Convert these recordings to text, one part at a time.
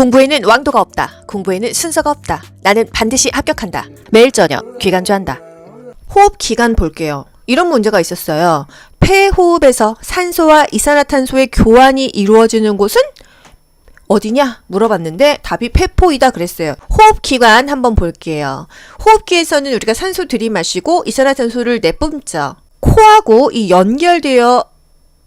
공부에는 왕도가 없다. 공부에는 순서가 없다. 나는 반드시 합격한다. 매일 저녁 기간주 한다. 호흡 기간 볼게요. 이런 문제가 있었어요. 폐호흡에서 산소와 이산화탄소의 교환이 이루어지는 곳은 어디냐? 물어봤는데 답이 폐포이다 그랬어요. 호흡기관 한번 볼게요. 호흡기에서는 우리가 산소 들이마시고 이산화탄소를 내뿜죠. 코하고 이 연결되어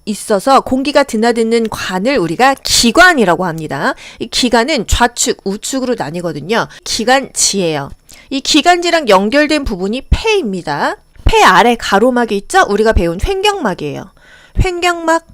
있어서 공기가 드나드는 관을 우리가 기관이라고 합니다. 이 기관은 좌측, 우측으로 나뉘거든요. 기관지예요. 이 기관지랑 연결된 부분이 폐입니다. 폐 아래 가로막이 있죠? 우리가 배운 횡격막이에요. 횡격막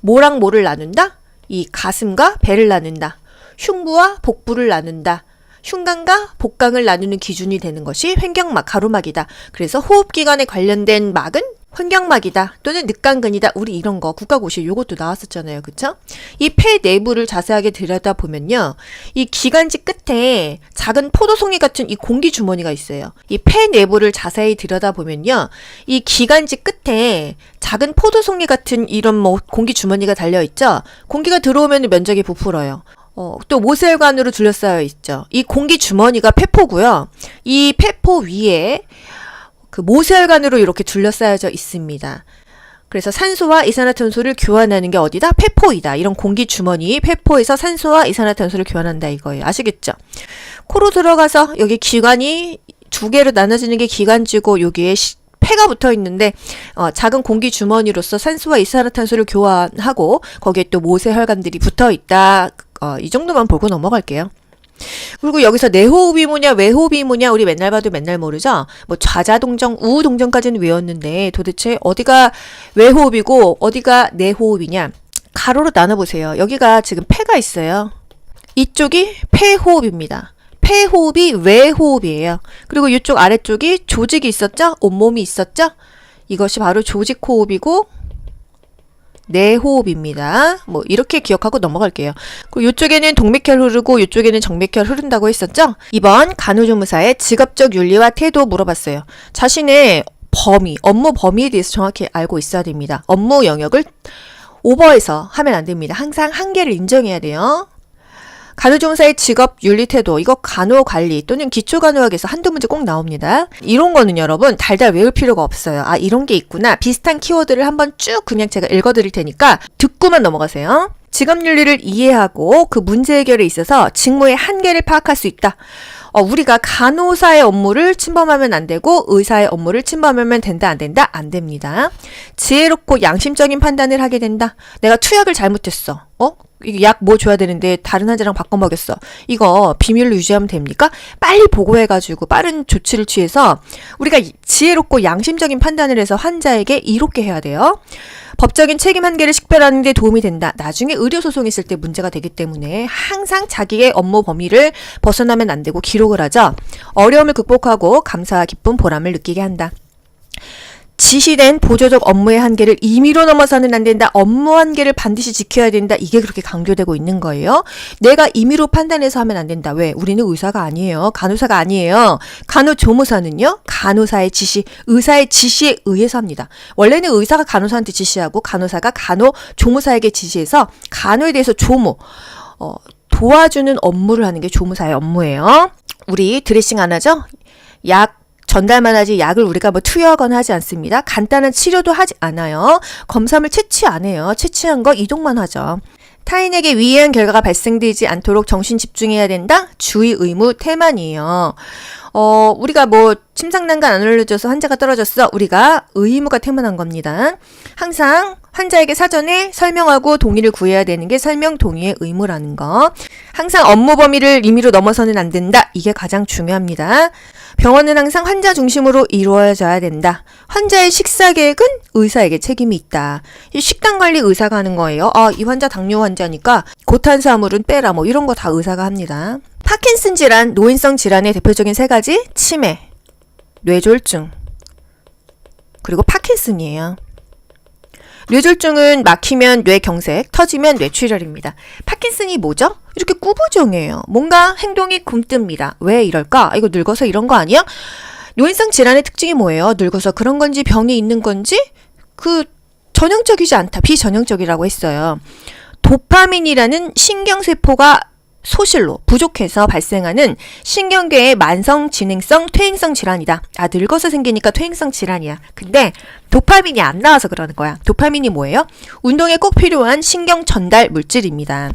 뭐랑 뭐를 나눈다? 이 가슴과 배를 나눈다. 흉부와 복부를 나눈다. 흉곽과 복강을 나누는 기준이 되는 것이 횡격막, 가로막이다. 그래서 호흡기관에 관련된 막은 횡격막이다 또는 늑강근이다. 우리 이런 거 국가고시 요것도 나왔었잖아요. 그쵸? 이 폐 내부를 자세하게 들여다보면요. 이 기관지 끝에 작은 포도송이 같은 이 공기 주머니가 있어요. 이 폐 내부를 자세히 들여다보면요. 이 기관지 끝에 작은 포도송이 같은 이런 뭐 공기 주머니가 달려 있죠? 공기가 들어오면 면적이 부풀어요. 어, 또 모세혈관으로 둘러싸여 있죠. 이 공기 주머니가 폐포고요. 이 폐포 위에 그 모세혈관으로 이렇게 둘러싸여져 있습니다. 그래서 산소와 이산화탄소를 교환하는 게 어디다? 폐포이다. 이런 공기 주머니 폐포에서 산소와 이산화탄소를 교환한다 이거예요. 아시겠죠? 코로 들어가서 여기 기관이 두 개로 나눠지는 게 기관지고 여기에 시- 폐가 붙어 있는데 어, 작은 공기 주머니로서 산소와 이산화탄소를 교환하고 거기에 또 모세혈관들이 붙어 있다. 어, 이 정도만 보고 넘어갈게요. 그리고 여기서 내호흡이 뭐냐 외호흡이 뭐냐 우리 맨날 봐도 맨날 모르죠. 뭐 좌자동정 우동정까지는 외웠는데 도대체 어디가 외호흡이고 어디가 내호흡이냐 가로로 나눠보세요. 여기가 지금 폐가 있어요. 이쪽이 폐호흡입니다. 폐호흡이 외호흡이에요. 그리고 이쪽 아래쪽이 조직이 있었죠? 온몸이 있었죠? 이것이 바로 조직호흡이고 내호흡입니다. 뭐 이렇게 기억하고 넘어갈게요. 그리고 이쪽에는 동맥혈 흐르고 이쪽에는 정맥혈 흐른다고 했었죠? 이번 간호조무사의 직업적 윤리와 태도 물어봤어요. 자신의 범위, 업무 범위에 대해서 정확히 알고 있어야 됩니다. 업무 영역을 오버해서 하면 안 됩니다. 항상 한계를 인정해야 돼요. 간호조무사의 직업 윤리 태도 이거 간호 관리 또는 기초 간호학에서 한두 문제 꼭 나옵니다. 이런 거는 여러분 달달 외울 필요가 없어요. 아 이런 게 있구나. 비슷한 키워드를 한번 쭉 그냥 제가 읽어드릴 테니까 듣고만 넘어가세요. 직업 윤리를 이해하고 그 문제 해결에 있어서 직무의 한계를 파악할 수 있다. 어, 우리가 간호사의 업무를 침범하면 안 되고 의사의 업무를 침범하면 된다 안 된다 안 됩니다. 지혜롭고 양심적인 판단을 하게 된다. 내가 투약을 잘못했어. 어? 약 뭐 줘야 되는데 다른 환자랑 바꿔 먹였어. 이거 비밀로 유지하면 됩니까? 빨리 보고해가지고 빠른 조치를 취해서 우리가 이- 지혜롭고 양심적인 판단을 해서 환자에게 이롭게 해야 돼요. 법적인 책임 한계를 식별하는 데 도움이 된다. 나중에 의료 소송이 있을 때 문제가 되기 때문에 항상 자기의 업무 범위를 벗어나면 안 되고 기록을 하죠. 어려움을 극복하고 감사와 기쁨, 보람을 느끼게 한다. 지시된 보조적 업무의 한계를 임의로 넘어서는 안 된다. 업무 한계를 반드시 지켜야 된다. 이게 그렇게 강조되고 있는 거예요. 내가 임의로 판단해서 하면 안 된다. 왜? 우리는 의사가 아니에요. 간호사가 아니에요. 간호조무사는요. 간호사의 지시, 의사의 지시에 의해서 합니다. 원래는 의사가 간호사한테 지시하고 간호사가 간호조무사에게 지시해서 간호에 대해서 조무, 어, 도와주는 업무를 하는 게 조무사의 업무예요. 우리 드레싱 안 하죠? 약 전달만 하지 약을 우리가 뭐 투여하거나 하지 않습니다. 간단한 치료도 하지 않아요. 검사물 채취 안 해요. 채취한 거 이동만 하죠. 타인에게 위해한 결과가 발생되지 않도록 정신 집중해야 된다? 주의 의무 태만이에요. 어, 우리가 뭐, 침상난간 안 올려줘서 환자가 떨어졌어. 우리가 의무가 태만한 겁니다. 항상 환자에게 사전에 설명하고 동의를 구해야 되는 게 설명 동의의 의무라는 거. 항상 업무 범위를 임의로 넘어서는 안 된다. 이게 가장 중요합니다. 병원은 항상 환자 중심으로 이루어져야 된다. 환자의 식사 계획은 의사에게 책임이 있다. 이 식단 관리 의사가 하는 거예요. 아, 이 환자 당뇨 환자니까 고탄수화물은 빼라. 뭐 이런 거 다 의사가 합니다. 파킨슨 질환, 노인성 질환의 대표적인 세 가지 치매, 뇌졸중, 그리고 파킨슨이에요. 뇌졸중은 막히면 뇌경색, 터지면 뇌출혈입니다. 파킨슨이 뭐죠? 이렇게 꾸부정해요. 뭔가 행동이 굼뜹니다. 왜 이럴까? 아, 이거 늙어서 이런 거 아니야? 노인성 질환의 특징이 뭐예요? 늙어서 그런 건지 병이 있는 건지 그 전형적이지 않다. 비전형적이라고 했어요. 도파민이라는 신경세포가 소실로 부족해서 발생하는 신경계의 만성 진행성 퇴행성 질환이다. 아 늙어서 생기니까 퇴행성 질환이야. 근데 도파민이 안 나와서 그러는 거야. 도파민이 뭐예요? 운동에 꼭 필요한 신경 전달 물질입니다.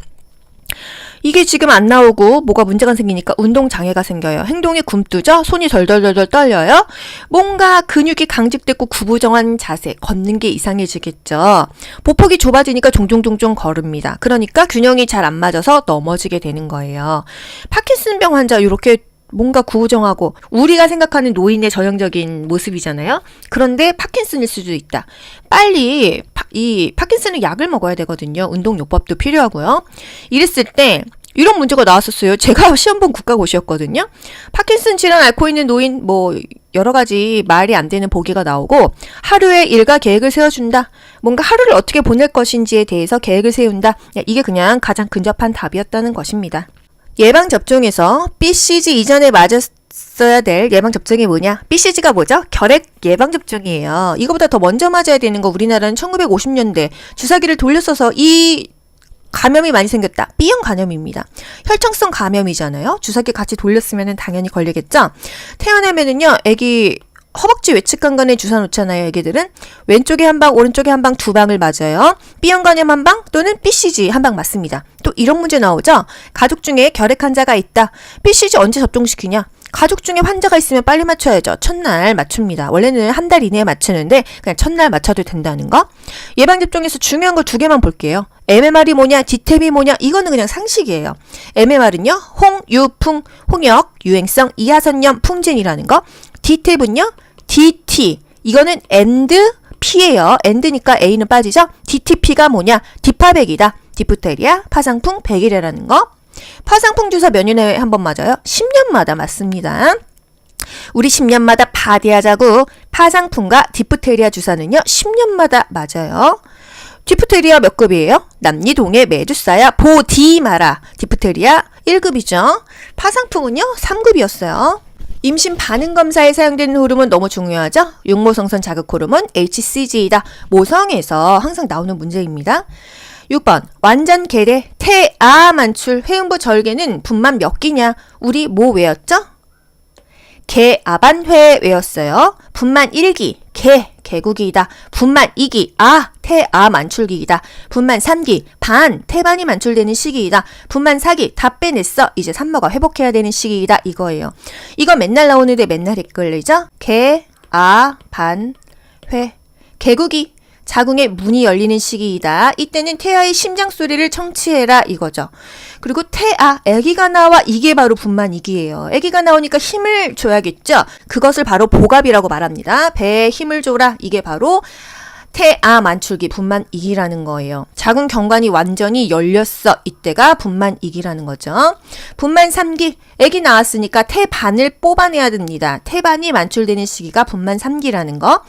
이게 지금 안 나오고 뭐가 문제가 생기니까 운동 장애가 생겨요. 행동이 굼뜨죠? 손이 덜덜덜덜 떨려요? 뭔가 근육이 강직됐고 구부정한 자세, 걷는 게 이상해지겠죠. 보폭이 좁아지니까 종종종종 걸읍니다. 그러니까 균형이 잘 안 맞아서 넘어지게 되는 거예요. 파킨슨병 환자 이렇게 뭔가 구부정하고 우리가 생각하는 노인의 전형적인 모습이잖아요. 그런데 파킨슨일 수도 있다. 빨리 파, 이 파킨슨은 약을 먹어야 되거든요. 운동요법도 필요하고요. 이랬을 때 이런 문제가 나왔었어요. 제가 시험 본 국가고시였거든요. 파킨슨 질환 앓고 있는 노인 뭐 여러 가지 말이 안 되는 보기가 나오고 하루에 일과 계획을 세워준다. 뭔가 하루를 어떻게 보낼 것인지에 대해서 계획을 세운다. 이게 그냥 가장 근접한 답이었다는 것입니다. 예방 접종에서 BCG 이전에 맞았어야 될 예방 접종이 뭐냐? BCG가 뭐죠? 결핵 예방 접종이에요. 이거보다 더 먼저 맞아야 되는 거 우리나라는 1950년대 주사기를 돌렸어서 이 감염이 많이 생겼다. B형 감염입니다. 혈청성 감염이잖아요. 주사기 같이 돌렸으면 당연히 걸리겠죠. 태어나면은요, 아기 허벅지 외측 간 간에 주사 놓잖아요, 애기들은. 왼쪽에 한 방, 오른쪽에 한 방, 두 방을 맞아요. B형 간염 한 방 또는 BCG 한 방 맞습니다. 또 이런 문제 나오죠? 가족 중에 결핵 환자가 있다. BCG 언제 접종시키냐? 가족 중에 환자가 있으면 빨리 맞춰야죠. 첫날 맞춥니다. 원래는 한 달 이내에 맞추는데 그냥 첫날 맞춰도 된다는 거. 예방접종에서 중요한 거두 개만 볼게요. MMR이 뭐냐, 디템이 뭐냐, 이거는 그냥 상식이에요. MMR은요, 홍, 유, 풍, 홍역, 유행성, 이하선염, 풍진이라는 거. 디템은요, DT. 이거는 엔드 P예요. 엔드니까 A는 빠지죠? DTP가 뭐냐, 디파백이다. 디프테리아, 파상풍, 백이라는 거. 파상풍 주사 몇 년에 한 번 맞아요? 10년마다 맞습니다. 우리 10년마다 바디하자고 파상풍과 디프테리아 주사는요 10년마다 맞아요. 디프테리아 몇 급이에요? 남니동의 메두사야 보디마라 디프테리아 1급이죠. 파상풍은요 3급이었어요. 임신 반응 검사에 사용되는 호르몬 너무 중요하죠? 육모성선 자극 호르몬 HCG이다. 모성에서 항상 나오는 문제입니다. 6번 완전 계대 태아 만출 회음부 절개는 분만 몇 기냐? 우리 뭐 외웠죠? 개아반회 외웠어요. 분만 1기 개 개국이다. 분만 2기 아 태아 만출기이다. 분만 3기 반 태반이 만출되는 시기이다. 분만 4기 다 빼냈어. 이제 산모가 회복해야 되는 시기이다. 이거예요. 이거 맨날 나오는데 맨날 헷갈리죠? 개 아 반 회 개국이 자궁의 문이 열리는 시기이다. 이때는 태아의 심장 소리를 청취해라 이거죠. 그리고 태아, 아기가 나와 이게 바로 분만이기예요. 아기가 나오니까 힘을 줘야겠죠. 그것을 바로 보갑이라고 말합니다. 배에 힘을 줘라. 이게 바로 태아 만출기 분만이기라는 거예요. 자궁 경관이 완전히 열렸어. 이때가 분만이기라는 거죠. 분만 3기. 아기 나왔으니까 태반을 뽑아내야 됩니다. 태반이 만출되는 시기가 분만 3기라는 거.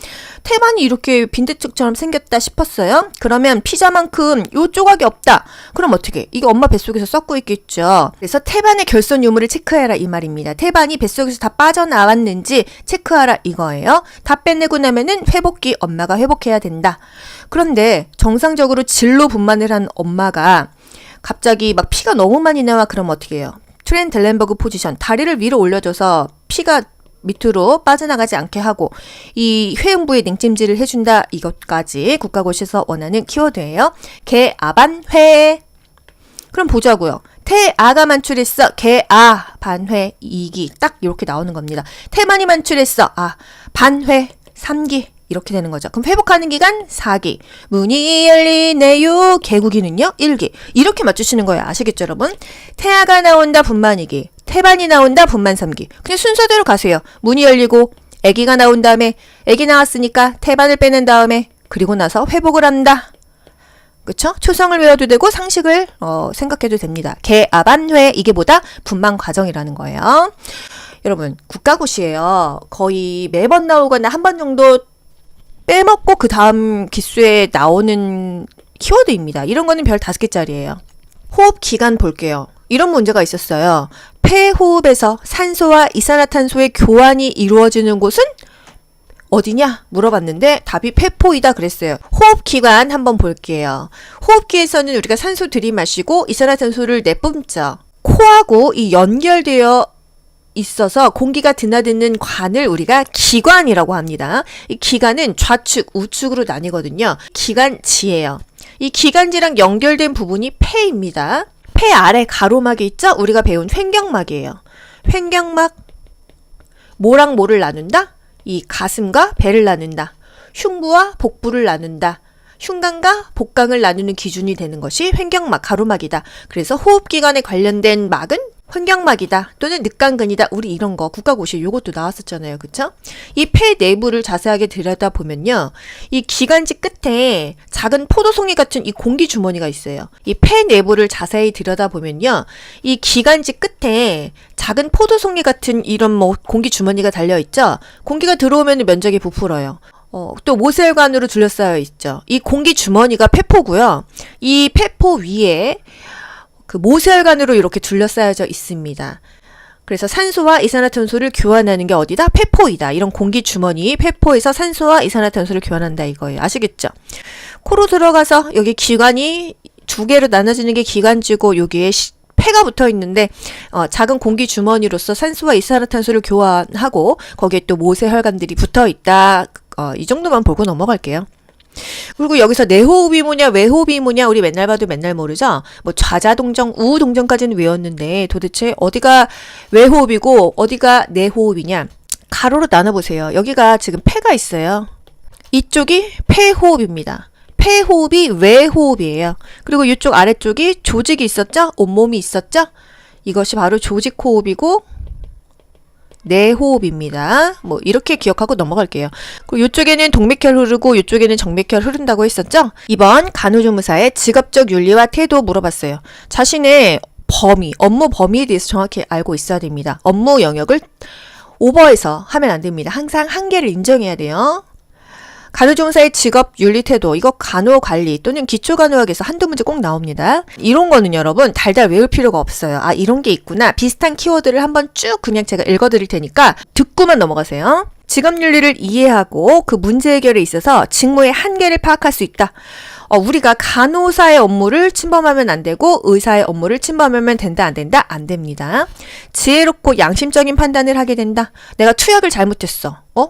태반이 이렇게 빈대떡처럼 생겼다 싶었어요. 그러면 피자만큼 요 조각이 없다. 그럼 어떻게? 이게 엄마 뱃속에서 썩고 있겠죠. 그래서 태반의 결손 유무를 체크해라 이 말입니다. 태반이 뱃속에서 다 빠져나왔는지 체크하라 이거예요. 다 빼내고 나면은 회복기 엄마가 회복해야 된다. 그런데 정상적으로 진로 분만을 한 엄마가 갑자기 막 피가 너무 많이 나와 그럼 어떻게 해요? 트렌 델렌버그 포지션 다리를 위로 올려줘서 피가 밑으로 빠져나가지 않게 하고 이 회음부에 냉찜질을 해준다 이것까지 국가고시에서 원하는 키워드예요. 개 아반회 그럼 보자고요. 태아가 만출했어. 개아 반회 2기 딱 이렇게 나오는 겁니다. 태만이 만출했어. 아 반회 3기 이렇게 되는 거죠. 그럼 회복하는 기간 4기. 문이 열리네요. 개구기는요? 1기. 이렇게 맞추시는 거예요. 아시겠죠, 여러분? 태아가 나온다 분만 2기. 태반이 나온다 분만 3기. 그냥 순서대로 가세요. 문이 열리고 아기가 나온 다음에 아기 나왔으니까 태반을 빼낸 다음에 그리고 나서 회복을 한다. 그쵸? 초성을 외워도 되고 상식을 어, 생각해도 됩니다. 개 아반회 이게 뭐다? 분만 과정이라는 거예요. 여러분 국가고시예요. 거의 매번 나오거나 한 번 정도 빼먹고 그 다음 기수에 나오는 키워드입니다. 이런 거는 별 다섯 개짜리예요. 호흡 기간 볼게요. 이런 문제가 있었어요. 폐호흡에서 산소와 이산화탄소의 교환이 이루어지는 곳은 어디냐? 물어봤는데 답이 폐포이다 그랬어요. 호흡기관 한번 볼게요. 호흡기에서는 우리가 산소 들이마시고 이산화탄소를 내뿜죠. 코하고 이 연결되어 있어서 공기가 드나드는 관을 우리가 기관이라고 합니다. 이 기관은 좌측, 우측으로 나뉘거든요. 기관지예요. 이 기관지랑 연결된 부분이 폐입니다. 폐 아래 가로막이 있죠? 우리가 배운 횡격막이에요. 횡격막 뭐랑 뭐를 나눈다? 이 가슴과 배를 나눈다. 흉부와 복부를 나눈다. 흉곽과 복강을 나누는 기준이 되는 것이 횡격막, 가로막이다. 그래서 호흡기관에 관련된 막은 횡격막이다 또는 늑간근이다. 우리 이런 거 국가고시 요것도 나왔었잖아요. 그쵸? 이 폐 내부를 자세하게 들여다보면요. 이 기관지 끝에 작은 포도송이 같은 이 공기 주머니가 있어요. 이 폐 내부를 자세히 들여다보면요. 이 기관지 끝에 작은 포도송이 같은 이런 뭐 공기 주머니가 달려 있죠? 공기가 들어오면 면적이 부풀어요. 어, 또 모세혈관으로 둘러싸여 있죠. 이 공기 주머니가 폐포고요. 이 폐포 위에 그 모세혈관으로 이렇게 둘러싸여져 있습니다. 그래서 산소와 이산화탄소를 교환하는 게 어디다? 폐포이다. 이런 공기 주머니, 폐포에서 산소와 이산화탄소를 교환한다 이거예요. 아시겠죠? 코로 들어가서 여기 기관이 두 개로 나눠지는 게 기관지고 여기에 시- 폐가 붙어 있는데 어, 작은 공기 주머니로서 산소와 이산화탄소를 교환하고 거기에 또 모세혈관들이 붙어 있다. 어, 이 정도만 보고 넘어갈게요. 그리고 여기서 내호흡이 뭐냐 외호흡이 뭐냐 우리 맨날 봐도 맨날 모르죠. 뭐 좌자동정 우동정까지는 외웠는데 도대체 어디가 외호흡이고 어디가 내호흡이냐 가로로 나눠보세요. 여기가 지금 폐가 있어요. 이쪽이 폐호흡입니다. 폐호흡이 외호흡이에요. 그리고 이쪽 아래쪽이 조직이 있었죠? 온몸이 있었죠? 이것이 바로 조직호흡이고 내 호흡입니다. 뭐 이렇게 기억하고 넘어갈게요. 그리고 이쪽에는 동맥혈 흐르고 이쪽에는 정맥혈 흐른다고 했었죠? 이번 간호조무사의 직업적 윤리와 태도 물어봤어요. 자신의 범위, 업무 범위에 대해서 정확히 알고 있어야 됩니다. 업무 영역을 오버해서 하면 안 됩니다. 항상 한계를 인정해야 돼요. 간호조무사의 직업 윤리 태도 이거 간호 관리 또는 기초 간호학에서 한두 문제 꼭 나옵니다. 이런 거는 여러분 달달 외울 필요가 없어요. 아 이런 게 있구나. 비슷한 키워드를 한번 쭉 그냥 제가 읽어드릴 테니까 듣고만 넘어가세요. 직업 윤리를 이해하고 그 문제 해결에 있어서 직무의 한계를 파악할 수 있다. 어, 우리가 간호사의 업무를 침범하면 안 되고 의사의 업무를 침범하면 된다 안 된다 안 됩니다. 지혜롭고 양심적인 판단을 하게 된다. 내가 투약을 잘못했어. 어?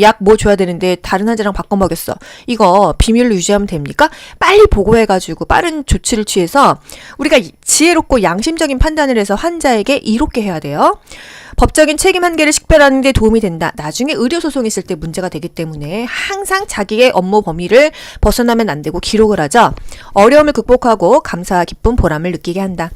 약 뭐 줘야 되는데 다른 환자랑 바꿔 먹였어. 이거 비밀로 유지하면 됩니까? 빨리 보고해가지고 빠른 조치를 취해서 우리가 이- 지혜롭고 양심적인 판단을 해서 환자에게 이롭게 해야 돼요. 법적인 책임 한계를 식별하는 데 도움이 된다. 나중에 의료 소송이 있을 때 문제가 되기 때문에 항상 자기의 업무 범위를 벗어나면 안 되고 기록을 하죠. 어려움을 극복하고 감사와 기쁨, 보람을 느끼게 한다.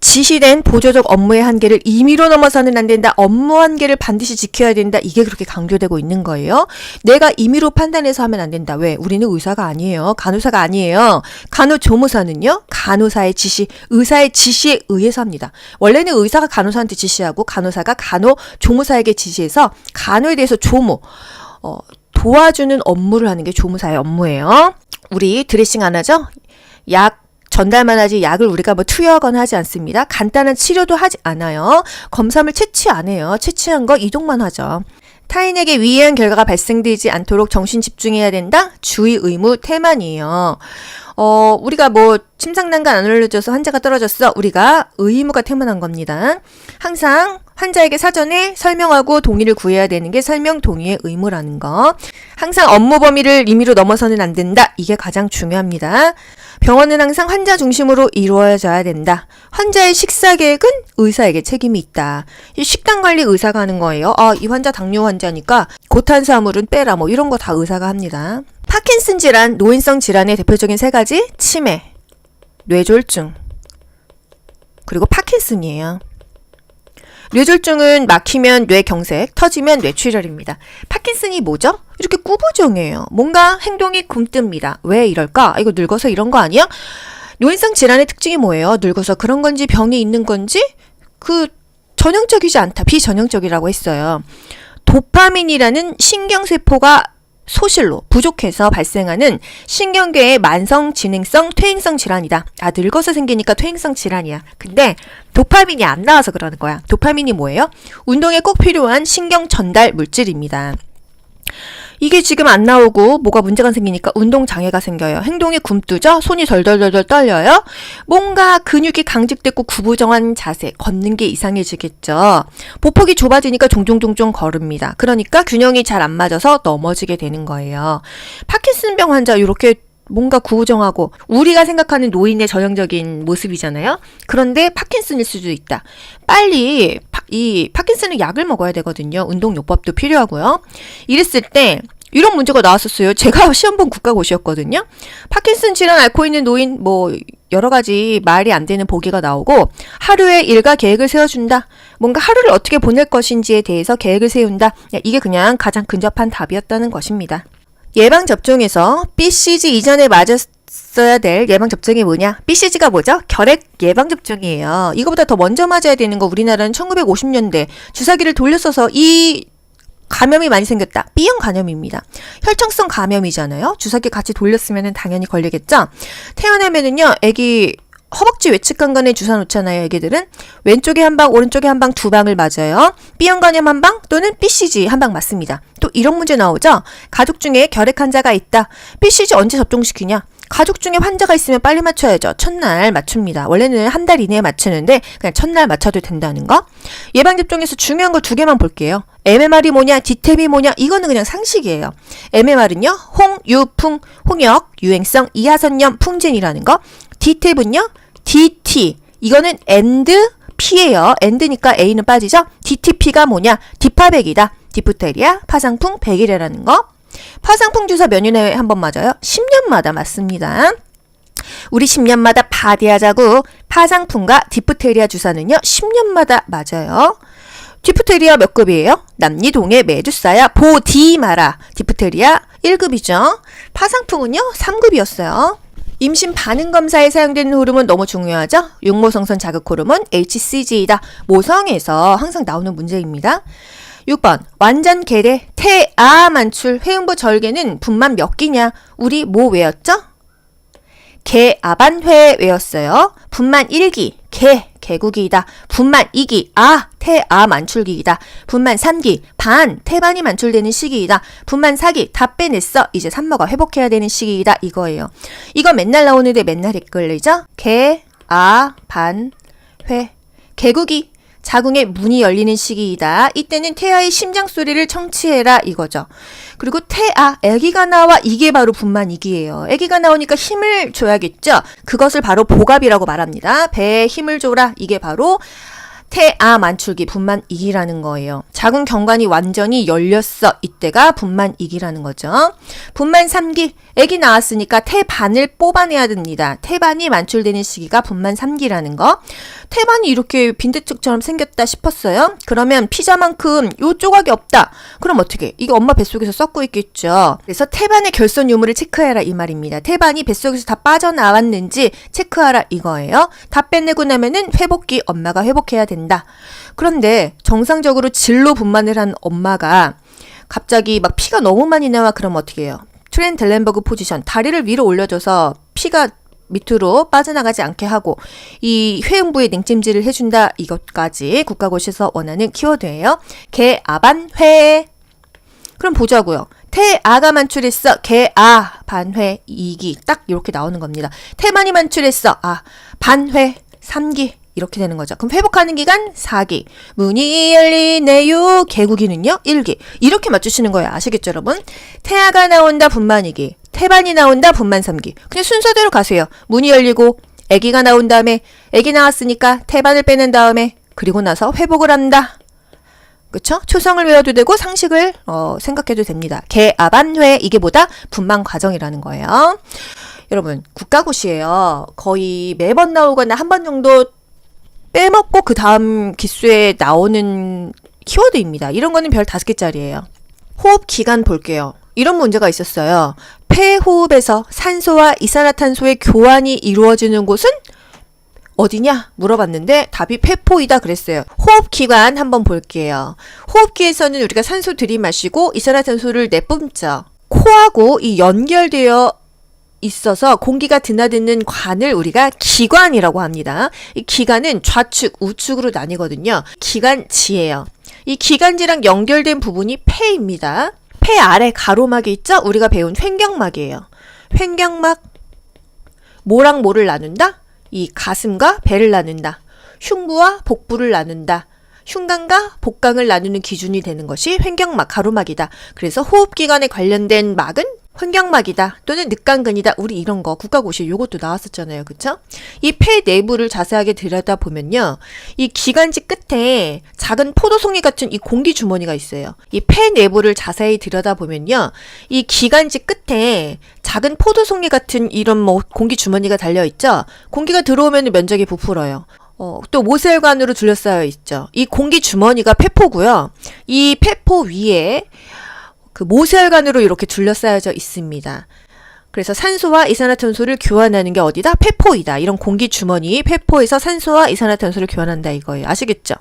지시된 보조적 업무의 한계를 임의로 넘어서는 안 된다. 업무 한계를 반드시 지켜야 된다. 이게 그렇게 강조되고 있는 거예요. 내가 임의로 판단해서 하면 안 된다. 왜? 우리는 의사가 아니에요. 간호사가 아니에요. 간호조무사는요. 간호사의 지시, 의사의 지시에 의해서 합니다. 원래는 의사가 간호사한테 지시하고 간호사가 간호조무사에게 지시해서 간호에 대해서 조무, 어, 도와주는 업무를 하는 게 조무사의 업무예요. 우리 드레싱 안 하죠? 약 전달만 하지 약을 우리가 뭐 투여하거나 하지 않습니다. 간단한 치료도 하지 않아요. 검사물 채취 안 해요. 채취한 거 이동만 하죠. 타인에게 위해한 결과가 발생되지 않도록 정신 집중해야 된다? 주의 의무 태만이에요. 어, 우리가 뭐, 침상난간 안 올려줘서 환자가 떨어졌어. 우리가 의무가 태만한 겁니다. 항상 환자에게 사전에 설명하고 동의를 구해야 되는 게 설명 동의의 의무라는 거. 항상 업무 범위를 임의로 넘어서는 안 된다. 이게 가장 중요합니다. 병원은 항상 환자 중심으로 이루어져야 된다. 환자의 식사 계획은 의사에게 책임이 있다. 이 식단 관리 의사가 하는 거예요. 아, 이 환자 당뇨 환자니까 고탄수화물은 빼라. 뭐 이런 거 다 의사가 합니다. 파킨슨 질환, 노인성 질환의 대표적인 세 가지 치매, 뇌졸중, 그리고 파킨슨이에요. 뇌졸중은 막히면 뇌경색, 터지면 뇌출혈입니다. 파킨슨이 뭐죠? 이렇게 꾸부정해요. 뭔가 행동이 굼뜹니다. 왜 이럴까? 아, 이거 늙어서 이런 거 아니야? 노인성 질환의 특징이 뭐예요? 늙어서 그런 건지 병이 있는 건지 그 전형적이지 않다. 비전형적이라고 했어요. 도파민이라는 신경세포가 소실로 부족해서 발생하는 신경계의 만성 진행성 퇴행성 질환이다. 아, 늙어서 생기니까 퇴행성 질환이야. 근데 도파민이 안 나와서 그러는 거야. 도파민이 뭐예요? 운동에 꼭 필요한 신경 전달 물질입니다. 이게 지금 안 나오고 뭐가 문제가 생기니까 운동 장애가 생겨요. 행동이 굼뜨죠? 손이 덜덜덜덜 떨려요? 뭔가 근육이 강직됐고 구부정한 자세, 걷는 게 이상해지겠죠. 보폭이 좁아지니까 종종종종 걸읍니다. 그러니까 균형이 잘 안 맞아서 넘어지게 되는 거예요. 파킨슨병 환자 이렇게 뭔가 구부정하고 우리가 생각하는 노인의 전형적인 모습이잖아요. 그런데 파킨슨일 수도 있다. 빨리 파- 이 파킨슨은 약을 먹어야 되거든요. 운동요법도 필요하고요. 이랬을 때 이런 문제가 나왔었어요. 제가 시험 본 국가고시였거든요. 파킨슨 질환 앓고 있는 노인 뭐 여러 가지 말이 안 되는 보기가 나오고 하루에 일과 계획을 세워준다. 뭔가 하루를 어떻게 보낼 것인지에 대해서 계획을 세운다. 이게 그냥 가장 근접한 답이었다는 것입니다. 예방 접종에서 BCG 이전에 맞았어야 될 예방 접종이 뭐냐? BCG가 뭐죠? 결핵 예방 접종이에요. 이거보다 더 먼저 맞아야 되는 거 우리나라는 1950년대 주사기를 돌렸어서 이 감염이 많이 생겼다. B형 감염입니다. 혈청성 감염이잖아요. 주사기 같이 돌렸으면 당연히 걸리겠죠. 태어나면은요, 아기 허벅지 외측간 간에 주사 놓잖아요, 애기들은. 왼쪽에 한 방, 오른쪽에 한 방, 두 방을 맞아요. B형 감염 한 방 또는 BCG 한 방 맞습니다. 또 이런 문제 나오죠? 가족 중에 결핵 환자가 있다. BCG 언제 접종시키냐? 가족 중에 환자가 있으면 빨리 맞춰야죠. 첫날 맞춥니다. 원래는 한 달 이내에 맞추는데 그냥 첫날 맞춰도 된다는 거. 예방접종에서 중요한 거 두 개만 볼게요. MMR이 뭐냐, 디템이 뭐냐, 이거는 그냥 상식이에요. MMR은요, 홍, 유, 풍, 홍역, 유행성, 이하선염, 풍진이라는 거. 디템은요, DT. 이거는 엔드 P예요. 엔드니까 A는 빠지죠? DTP가 뭐냐, 디파백이다. 디프테리아, 파상풍, 백이라는 거. 파상풍 주사 몇 년에 한 번 맞아요? 10년마다 맞습니다. 우리 10년마다 바디하자고 파상풍과 디프테리아 주사는요 10년마다 맞아요. 디프테리아 몇 급이에요? 남리동의 메두사야 보디 마라. 디프테리아 1급이죠. 파상풍은요 3급이었어요. 임신 반응 검사에 사용되는 호르몬 너무 중요하죠? 육모성선 자극 호르몬 HCG이다. 모성에서 항상 나오는 문제입니다. 6번 완전 계래 태아 만출 회음부 절개는 분만 몇 기냐? 우리 뭐 외웠죠? 개아반회 외웠어요. 분만 1기 개 개국이다. 분만 2기 아 태아 만출기이다. 분만 3기 반 태반이 만출되는 시기이다. 분만 4기 다 빼냈어. 이제 산모가 회복해야 되는 시기이다. 이거예요. 이거 맨날 나오는데 맨날 헷갈리죠? 개 아 반 회 개국이 자궁의 문이 열리는 시기이다. 이때는 태아의 심장 소리를 청취해라 이거죠. 그리고 태아, 아기가 나와 이게 바로 분만이기예요. 아기가 나오니까 힘을 줘야겠죠. 그것을 바로 보갑이라고 말합니다. 배에 힘을 줘라. 이게 바로 태아 만출기 분만이기라는 거예요. 자궁 경관이 완전히 열렸어. 이때가 분만이기라는 거죠. 분만 3기. 아기 나왔으니까 태반을 뽑아내야 됩니다. 태반이 만출되는 시기가 분만 3기라는 거. 태반이 이렇게 빈대떡처럼 생겼다 싶었어요. 그러면 피자만큼 요 조각이 없다. 그럼 어떻게? 이게 엄마 뱃속에서 썩고 있겠죠. 그래서 태반의 결손 유무를 체크해라 이 말입니다. 태반이 뱃속에서 다 빠져나왔는지 체크하라 이거예요. 다 빼내고 나면은 회복기 엄마가 회복해야 된다. 그런데 정상적으로 진로 분만을 한 엄마가 갑자기 막 피가 너무 많이 나와 그럼 어떻게 해요? 트렌 델렌버그 포지션 다리를 위로 올려줘서 피가 밑으로 빠져나가지 않게 하고 이 회음부에 냉찜질을 해준다 이것까지 국가고시에서 원하는 키워드예요. 개아반회 그럼 보자고요. 태아가 만출했어. 개아 반회 2기 딱 이렇게 나오는 겁니다. 태만이 만출했어. 아 반회 3기 이렇게 되는 거죠. 그럼 회복하는 기간 4기. 문이 열리네요. 개구기는요? 1기. 이렇게 맞추시는 거예요. 아시겠죠, 여러분? 태아가 나온다 분만 2기. 태반이 나온다 분만 3기. 그냥 순서대로 가세요. 문이 열리고 아기가 나온 다음에 아기 나왔으니까 태반을 빼낸 다음에 그리고 나서 회복을 한다. 그쵸? 초성을 외워도 되고 상식을 어, 생각해도 됩니다. 개 아반회 이게 뭐다? 분만 과정이라는 거예요. 여러분 국가고시예요. 거의 매번 나오거나 한 번 정도 빼먹고 그 다음 기수에 나오는 키워드입니다. 이런 거는 별 다섯 개짜리예요. 호흡 기간 볼게요. 이런 문제가 있었어요. 폐호흡에서 산소와 이산화탄소의 교환이 이루어지는 곳은 어디냐? 물어봤는데 답이 폐포이다 그랬어요. 호흡기관 한번 볼게요. 호흡기에서는 우리가 산소 들이마시고 이산화탄소를 내뿜죠. 코하고 이 연결되어 있어서 공기가 드나드는 관을 우리가 기관이라고 합니다. 이 기관은 좌측, 우측으로 나뉘거든요. 기관지예요. 이 기관지랑 연결된 부분이 폐입니다. 폐 아래 가로막이 있죠? 우리가 배운 횡격막이에요. 횡격막 뭐랑 뭐를 나눈다? 이 가슴과 배를 나눈다. 흉부와 복부를 나눈다. 흉곽과 복강을 나누는 기준이 되는 것이 횡격막, 가로막이다. 그래서 호흡기관에 관련된 막은 횡격막이다 또는 늑간근이다. 우리 이런 거 국가고시 요것도 나왔었잖아요. 그쵸? 이 폐 내부를 자세하게 들여다보면요. 이 기관지 끝에 작은 포도송이 같은 이 공기 주머니가 있어요. 이 폐 내부를 자세히 들여다보면요. 이 기관지 끝에 작은 포도송이 같은 이런 뭐 공기 주머니가 달려 있죠? 공기가 들어오면 면적이 부풀어요. 어, 또 모세혈관으로 둘러싸여 있죠. 이 공기 주머니가 폐포고요. 이 폐포 위에 그 모세혈관으로 이렇게 둘러싸여져 있습니다. 그래서 산소와 이산화탄소를 교환하는 게 어디다? 폐포이다. 이런 공기 주머니 폐포에서 산소와 이산화탄소를 교환한다 이거예요. 아시겠죠?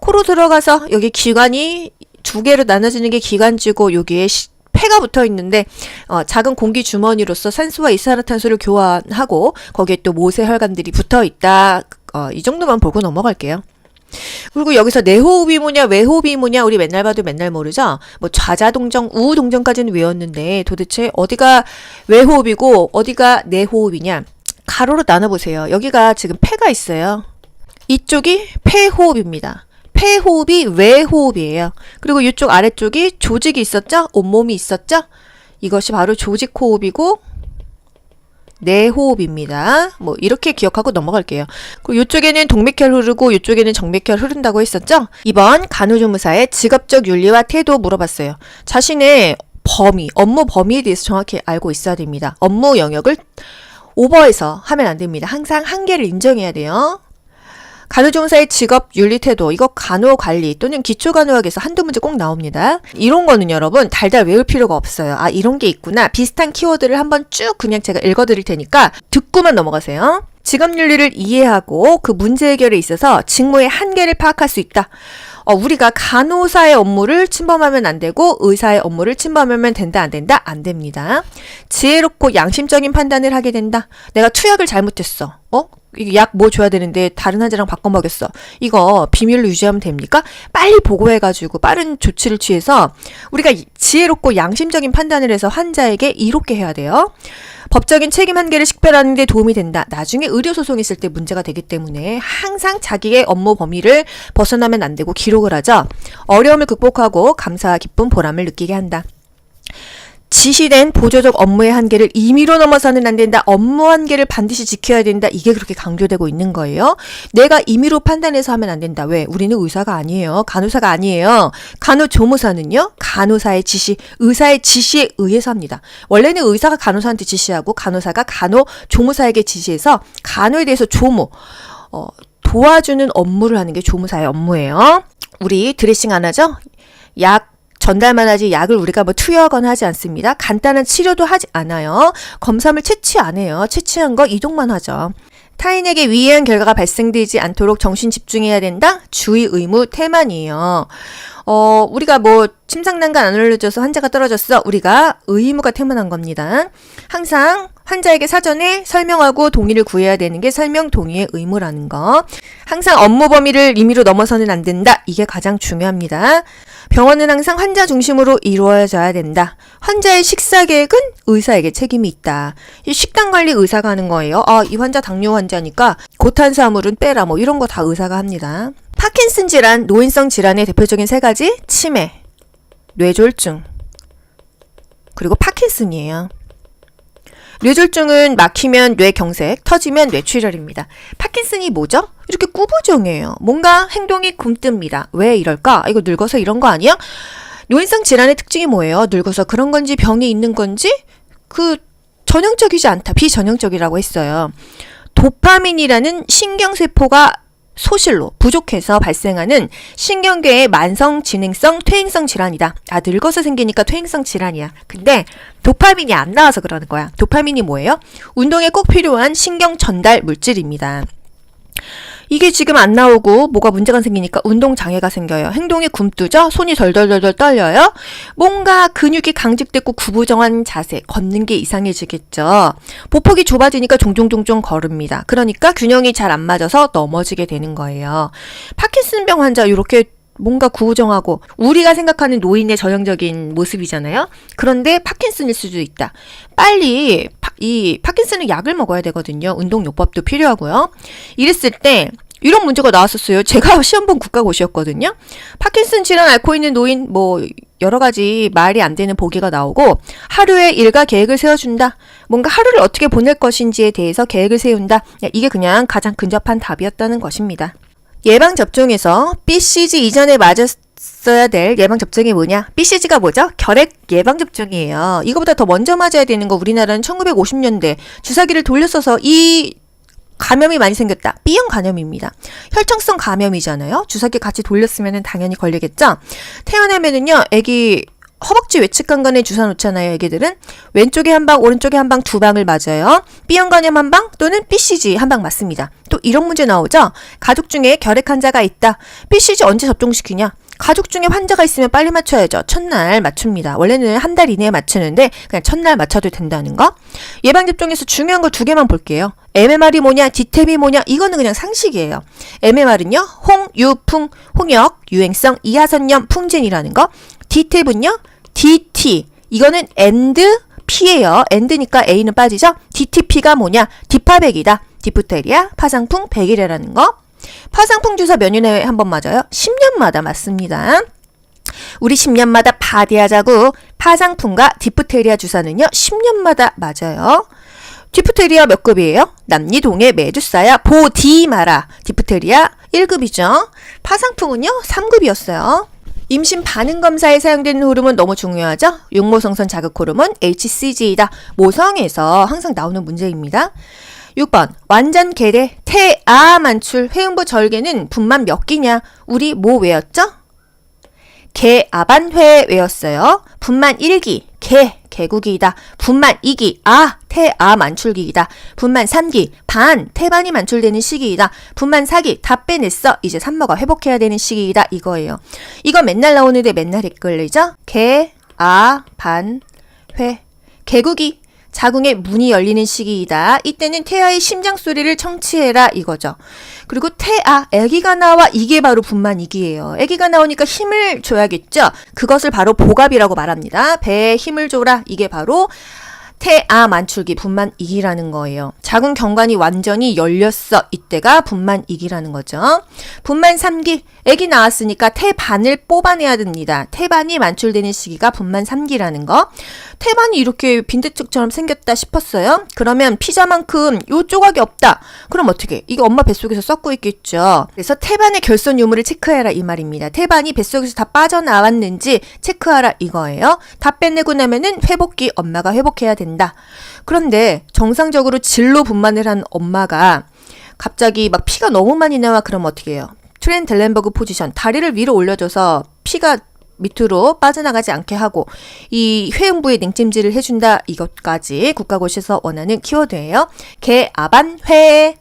코로 들어가서 여기 기관이 두 개로 나눠지는 게 기관지고 여기에 시- 폐가 붙어 있는데 어, 작은 공기 주머니로서 산소와 이산화탄소를 교환하고 거기에 또 모세혈관들이 붙어 있다. 어, 이 정도만 보고 넘어갈게요. 그리고 여기서 내호흡이 뭐냐 외호흡이 뭐냐 우리 맨날 봐도 맨날 모르죠. 뭐 좌자동정 우동정까지는 외웠는데 도대체 어디가 외호흡이고 어디가 내호흡이냐 가로로 나눠보세요. 여기가 지금 폐가 있어요. 이쪽이 폐호흡입니다. 폐호흡이 외호흡이에요. 그리고 이쪽 아래쪽이 조직이 있었죠? 온몸이 있었죠? 이것이 바로 조직호흡이고 내 호흡입니다. 뭐 이렇게 기억하고 넘어갈게요. 그리고 이쪽에는 동맥혈 흐르고 이쪽에는 정맥혈 흐른다고 했었죠? 이번 간호조무사의 직업적 윤리와 태도 물어봤어요. 자신의 범위, 업무 범위에 대해서 정확히 알고 있어야 됩니다. 업무 영역을 오버해서 하면 안 됩니다. 항상 한계를 인정해야 돼요. 간호조무사의 직업 윤리 태도 이거 간호 관리 또는 기초 간호학에서 한두 문제 꼭 나옵니다. 이런 거는 여러분 달달 외울 필요가 없어요. 아 이런 게 있구나. 비슷한 키워드를 한번 쭉 그냥 제가 읽어드릴 테니까 듣고만 넘어가세요. 직업 윤리를 이해하고 그 문제 해결에 있어서 직무의 한계를 파악할 수 있다. 어, 우리가 간호사의 업무를 침범하면 안 되고 의사의 업무를 침범하면 된다 안 된다 안 됩니다. 지혜롭고 양심적인 판단을 하게 된다. 내가 투약을 잘못했어. 어? 약 뭐 줘야 되는데 다른 환자랑 바꿔 먹였어. 이거 비밀로 유지하면 됩니까? 빨리 보고해가지고 빠른 조치를 취해서 우리가 이- 지혜롭고 양심적인 판단을 해서 환자에게 이롭게 해야 돼요. 법적인 책임 한계를 식별하는 데 도움이 된다. 나중에 의료 소송이 있을 때 문제가 되기 때문에 항상 자기의 업무 범위를 벗어나면 안 되고 기록을 하죠. 어려움을 극복하고 감사와 기쁨, 보람을 느끼게 한다. 지시된 보조적 업무의 한계를 임의로 넘어서는 안 된다. 업무 한계를 반드시 지켜야 된다. 이게 그렇게 강조되고 있는 거예요. 내가 임의로 판단해서 하면 안 된다. 왜? 우리는 의사가 아니에요. 간호사가 아니에요. 간호조무사는요. 간호사의 지시, 의사의 지시에 의해서 합니다. 원래는 의사가 간호사한테 지시하고 간호사가 간호조무사에게 지시해서 간호에 대해서 조무, 어, 도와주는 업무를 하는 게 조무사의 업무예요. 우리 드레싱 안 하죠? 약 전달만 하지 약을 우리가 뭐 투여하거나 하지 않습니다. 간단한 치료도 하지 않아요. 검사물 채취 안 해요. 채취한 거 이동만 하죠. 타인에게 위해한 결과가 발생되지 않도록 정신 집중해야 된다? 주의 의무 태만이에요. 어, 우리가 뭐, 침상난간 안 올려줘서 환자가 떨어졌어. 우리가 의무가 태만한 겁니다. 항상 환자에게 사전에 설명하고 동의를 구해야 되는 게 설명 동의의 의무라는 거. 항상 업무 범위를 임의로 넘어서는 안 된다. 이게 가장 중요합니다. 병원은 항상 환자 중심으로 이루어져야 된다. 환자의 식사 계획은 의사에게 책임이 있다. 이 식단 관리 의사가 하는 거예요. 아, 이 환자 당뇨 환자니까 고탄수화물은 빼라. 뭐 이런 거 다 의사가 합니다. 파킨슨 질환, 노인성 질환의 대표적인 세 가지 치매, 뇌졸중, 그리고 파킨슨이에요. 뇌졸중은 막히면 뇌경색, 터지면 뇌출혈입니다. 파킨슨이 뭐죠? 이렇게 꾸부정해요. 뭔가 행동이 굼뜹니다. 왜 이럴까? 이거 늙어서 이런 거 아니야? 노인성 질환의 특징이 뭐예요? 늙어서 그런 건지 병이 있는 건지 그 전형적이지 않다. 비전형적이라고 했어요. 도파민이라는 신경세포가 소실로 부족해서 발생하는 신경계의 만성 진행성 퇴행성 질환이다. 아 늙어서 생기니까 퇴행성 질환이야. 근데 도파민이 안 나와서 그러는 거야. 도파민이 뭐예요? 운동에 꼭 필요한 신경 전달 물질입니다. 이게 지금 안 나오고 뭐가 문제가 생기니까 운동 장애가 생겨요. 행동이 굼뜨죠? 손이 덜덜덜덜 떨려요? 뭔가 근육이 강직됐고 구부정한 자세, 걷는 게 이상해지겠죠. 보폭이 좁아지니까 종종종종 걸읍니다. 그러니까 균형이 잘 안 맞아서 넘어지게 되는 거예요. 파킨슨병 환자 이렇게 뭔가 구우정하고 우리가 생각하는 노인의 전형적인 모습이잖아요. 그런데 파킨슨일 수도 있다. 빨리 파- 이 파킨슨은 약을 먹어야 되거든요. 운동요법도 필요하고요. 이랬을 때 이런 문제가 나왔었어요. 제가 시험 본 국가고시였거든요. 파킨슨 질환 앓고 있는 노인 뭐 여러 가지 말이 안 되는 보기가 나오고 하루에 일과 계획을 세워준다. 뭔가 하루를 어떻게 보낼 것인지에 대해서 계획을 세운다. 이게 그냥 가장 근접한 답이었다는 것입니다. 예방 접종에서 BCG 이전에 맞았어야 될 예방 접종이 뭐냐? BCG가 뭐죠? 결핵 예방 접종이에요. 이거보다 더 먼저 맞아야 되는 거 우리나라는 1950년대 주사기를 돌렸어서 이 감염이 많이 생겼다. B형 감염입니다. 혈청성 감염이잖아요. 주사기 같이 돌렸으면 당연히 걸리겠죠. 태어나면은요, 애기 허벅지 외측 관관에 주사 놓잖아요, 애기들은. 왼쪽에 한 방, 오른쪽에 한 방, 두 방을 맞아요. B형 감염 한 방 또는 BCG 한 방 맞습니다. 또 이런 문제 나오죠? 가족 중에 결핵 환자가 있다. BCG 언제 접종시키냐? 가족 중에 환자가 있으면 빨리 맞춰야죠. 첫날 맞춥니다. 원래는 한 달 이내에 맞추는데 그냥 첫날 맞춰도 된다는 거. 예방접종에서 중요한 거 두 개만 볼게요. MMR이 뭐냐, 디탭이 뭐냐, 이거는 그냥 상식이에요. MMR은요, 홍, 유, 풍, 홍역, 유행성, 이하선염, 풍진이라는 거. 디탭은요, DT. 이거는 and P예요. and니까 A는 빠지죠? DTP가 뭐냐, 디파백이다. 디프테리아, 파상풍, 백이라는 거. 파상풍 주사 몇 년에 한 번 맞아요? 10년마다 맞습니다. 우리 10년마다 바디하자고 파상풍과 디프테리아 주사는요 10년마다 맞아요. 디프테리아 몇 급이에요? 남리동의 메두사야 보디 마라. 디프테리아 1급이죠. 파상풍은요 3급이었어요. 임신 반응 검사에 사용되는 호르몬 너무 중요하죠? 육모성선 자극 호르몬 HCG이다. 모성에서 항상 나오는 문제입니다. 6번 완전 계대 태아 만출 회음부 절개는 분만 몇 기냐? 우리 뭐 외웠죠? 개아반회 외웠어요. 분만 1기 개 개국이다. 분만 2기 아 태아 만출기이다. 분만 3기 반 태반이 만출되는 시기이다. 분만 4기 다 빼냈어. 이제 산모가 회복해야 되는 시기이다. 이거예요. 이거 맨날 나오는데 맨날 헷갈리죠? 개 아 반 회 개국이 자궁의 문이 열리는 시기이다. 이때는 태아의 심장 소리를 청취해라 이거죠. 그리고 태아, 아기가 나와 이게 바로 분만이기예요. 아기가 나오니까 힘을 줘야겠죠. 그것을 바로 보갑이라고 말합니다. 배에 힘을 줘라. 이게 바로 태아 만출기 분만이기라는 거예요. 자궁 경관이 완전히 열렸어. 이때가 분만이기라는 거죠. 분만 3기. 아기 나왔으니까 태반을 뽑아내야 됩니다. 태반이 만출되는 시기가 분만 3기라는 거. 태반이 이렇게 빈대떡처럼 생겼다 싶었어요. 그러면 피자만큼 요 조각이 없다. 그럼 어떻게? 이게 엄마 뱃속에서 썩고 있겠죠. 그래서 태반의 결손 유무를 체크해라 이 말입니다. 태반이 뱃속에서 다 빠져나왔는지 체크하라 이거예요. 다 빼내고 나면은 회복기 엄마가 회복해야 된다. 그런데 정상적으로 진로 분만을 한 엄마가 갑자기 막 피가 너무 많이 나와 그럼 어떻게 해요? 트렌 델렌버그 포지션 다리를 위로 올려줘서 피가 밑으로 빠져나가지 않게 하고 이 회음부에 냉찜질을 해준다 이것까지 국가고시에서 원하는 키워드예요. 개아반회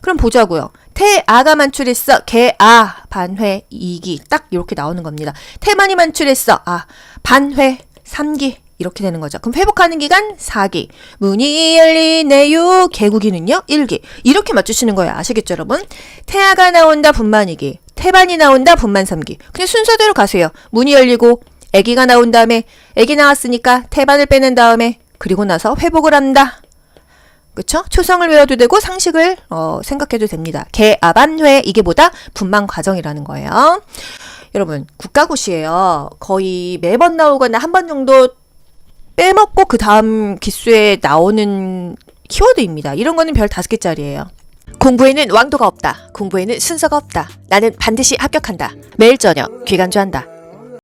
그럼 보자고요. 태아가 만출했어. 개아 반회 2기 딱 이렇게 나오는 겁니다. 태만이 만출했어. 아 반회 3기 이렇게 되는 거죠. 그럼 회복하는 기간 4기. 문이 열리네요. 개구기는요 1기. 이렇게 맞추시는 거예요. 아시겠죠, 여러분? 태아가 나온다 분만 2기. 태반이 나온다 분만 3기. 그냥 순서대로 가세요. 문이 열리고 아기가 나온 다음에 아기 나왔으니까 태반을 빼낸 다음에 그리고 나서 회복을 한다. 그쵸? 초성을 외워도 되고 상식을 어, 생각해도 됩니다. 개아반회 이게 뭐다? 분만 과정이라는 거예요. 여러분 국가고시예요. 거의 매번 나오거나 한 번 정도 빼먹고 그 다음 기수에 나오는 키워드입니다. 이런 거는 별 다섯 개짜리예요. 공부에는 왕도가 없다. 공부에는 순서가 없다. 나는 반드시 합격한다. 매일 저녁 귀간주한다.